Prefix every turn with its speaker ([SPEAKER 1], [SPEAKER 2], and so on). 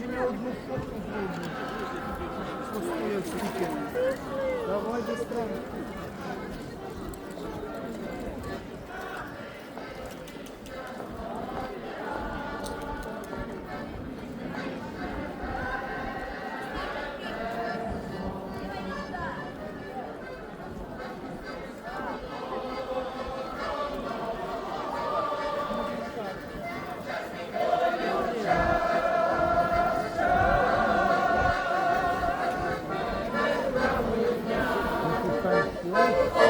[SPEAKER 1] będzie miało dwóch chłopców ludzi. Postuje z Dawaj do sprawy.
[SPEAKER 2] Good.